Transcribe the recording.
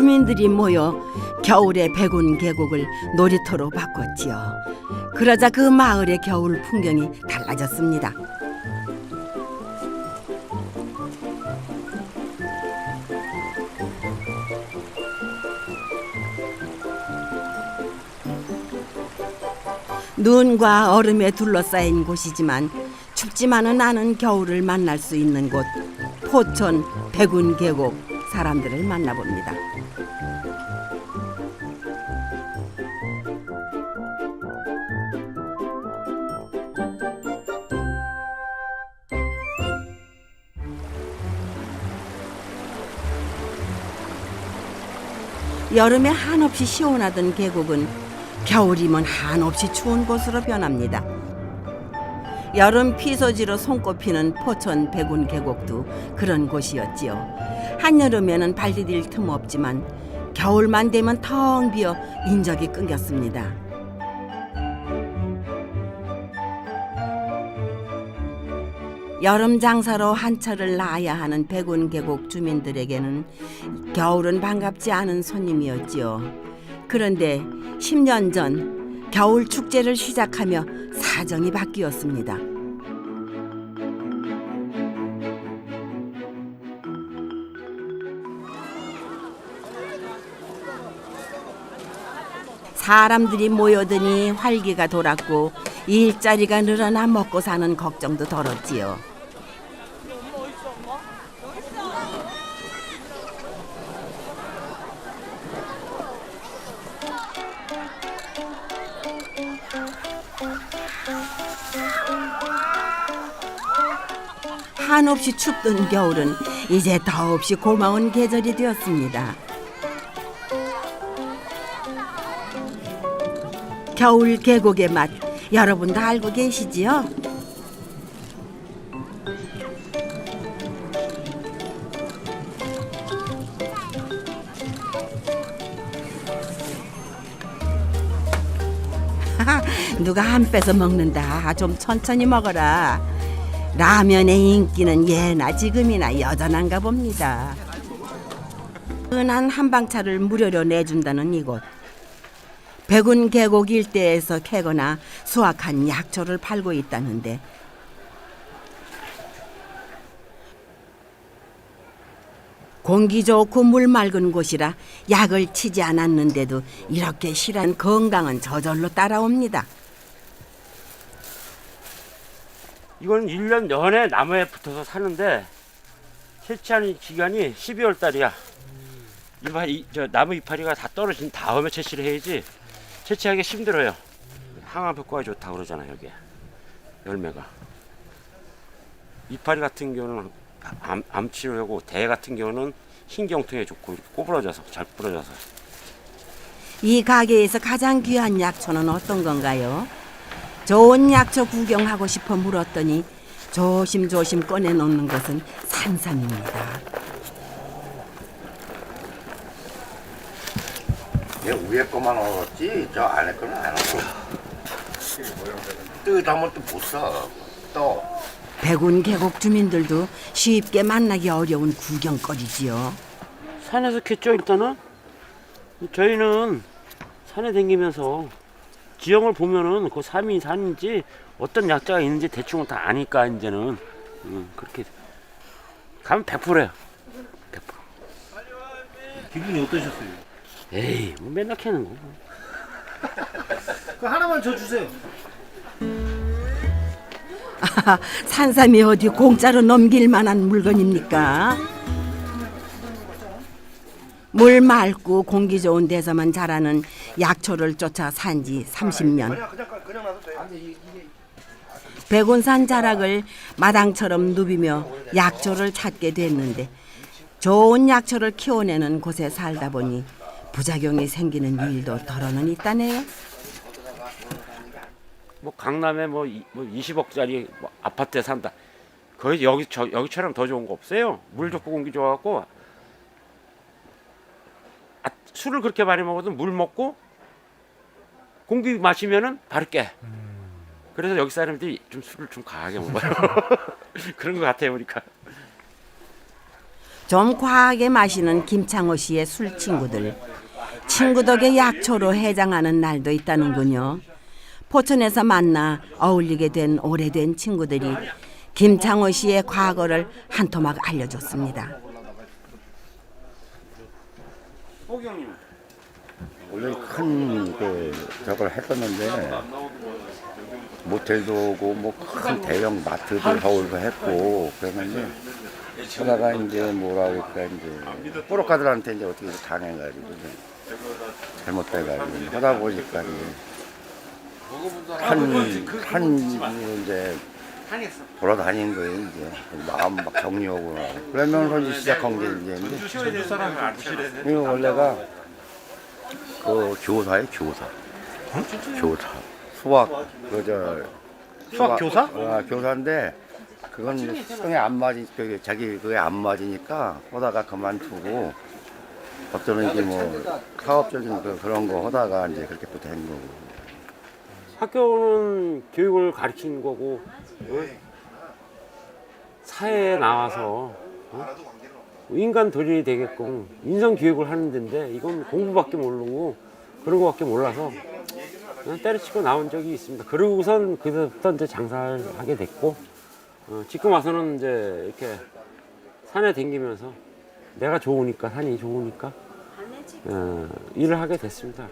주민들이 모여 겨울의 백운 계곡을 놀이터로 바꿨지요. 그러자 그 마을의 겨울 풍경이 달라졌습니다. 눈과 얼음에 둘러싸인 곳이지만 춥지만은 않은 겨울을 만날 수 있는 곳 포천 백운 계곡 사람들을 만나봅니다. 여름에 한없이 시원하던 계곡은 겨울이면 한없이 추운 곳으로 변합니다. 여름 피서지로 손꼽히는 포천 백운 계곡도 그런 곳이었지요. 한여름에는 발 디딜 틈 없지만 겨울만 되면 텅 비어 인적이 끊겼습니다. 여름 장사로 한철을 나야 하는 백운 계곡 주민들에게는 겨울은 반갑지 않은 손님이었지요. 그런데 10년 전 겨울 축제를 시작하며 사정이 바뀌었습니다. 사람들이 모여드니 활기가 돌았고 일자리가 늘어나 먹고 사는 걱정도 덜었지요. 한없이 춥던 겨울은 이제 더없이 고마운 계절이 되었습니다. 겨울 계곡의 맛 여러분 다 알고 계시지요? 누가 한 빼서 먹는다. 좀 천천히 먹어라. 라면의 인기는 예나 지금이나 여전한가 봅니다. 은한 한방차를 무료로 내준다는 이곳. 백운 계곡 일대에서 캐거나 수확한 약초를 팔고 있다는데 공기 좋고 물 맑은 곳이라 약을 치지 않았는데도 이렇게 실한 건강은 저절로 따라옵니다. 이건 1년 내내 나무에 붙어서 사는데 채취하는 기간이 12월 달이야. 이파, 이, 저 나무 이파리가 다 떨어진 다음에 채취를 해야지 채취하기 힘들어요. 항암 효과가 좋다 그러잖아 여기 열매가. 이파리 같은 경우는 암, 암 치료하고 대 같은 경우는 신경통에 좋고 꼬부러져서 잘 부러져서 이 가게에서 가장 귀한 약초는 어떤 건가요? 좋은 약초 구경하고 싶어 물었더니 조심조심 꺼내놓는 것은 산삼입니다. 얘 위에 거만 얻었지 저 안에 거는 안 얻어 뜨다면 또못 사. 또 백운 계곡 주민들도 쉽게 만나기 어려운 구경거리지요. 산에서 캤죠 일단은 저희는 산에 다니면서 지형을 보면은 그 산이 산인지 어떤 약자가 있는지 대충 다 아니까 이제는 음, 그렇게 가면 100%예요 100% 기분이 어떠셨어요? 에이 뭐 맨날 캐는 거 그 하나만 줘 주세요. 산삼이 어디 공짜로 넘길 만한 물건입니까? 물 맑고 공기 좋은 데서만 자라는 약초를 쫓아 산지 30년. 그냥 그냥 놔도 돼. 백운산 자락을 마당처럼 누비며 약초를 찾게 됐는데 좋은 약초를 키워내는 곳에 살다 보니 부작용이 생기는 일도 덜어는 있다네요. 뭐 강남에 뭐, 이, 뭐 20억짜리 뭐 아파트에 산다 거의 여기 저, 여기처럼 더 좋은 거 없어요 물 좋고 공기 좋아갖고 아, 술을 그렇게 많이 먹어도 물 먹고 공기 마시면은 바로 깨 그래서 여기 사람들이 좀 술을 좀 강하게 먹어요 그런 것 같아요 보니까 좀 과하게 마시는 김창호 씨의 술 친구들. 친구 덕에 약초로 해장하는 날도 있다는군요. 포천에서 만나 어울리게 된 오래된 친구들이 김창호 씨의 과거를 한 토막 알려줬습니다. 원래 큰그 저걸 했었는데 모텔도 오고 뭐 큰 대형 마트도 서울도 했고 그랬는데 하다가 이제 뭐라 그럴까 이제 뿌로카들한테 이제 어떻게 당해가지고 이제 잘못돼가지고 하다 보니까 이제 한 한 이제 돌아다니는 거예요 이제. 마음 막 정리하고. 그러면서 이제 시작한 게 이제 이거 원래가 그 교사예요 교사. 교사. 수학 그저 수학 교사? 아, 교사인데 그건 수능에 안 맞으 그 자기 그게 안 맞으니까 하다가 그만두고 어쩌면 이제 뭐 사업적인 그, 그런 거 하다가 이제 그렇게 또 된 거고 학교는 교육을 가르치는 거고 어? 사회에 나와서 어? 인간 도리이 되게끔 인성 교육을 하는 데인데 이건 공부밖에 모르고 그런 거밖에 몰라서 그냥 때려치고 나온 적이 있습니다. 그러고선 그때부터 이제 장사를 하게 됐고 어, 지금 와서는 이제 이렇게 산에 댕기면서 내가 좋으니까 산이 좋으니까 어, 일을 하게 됐습니다.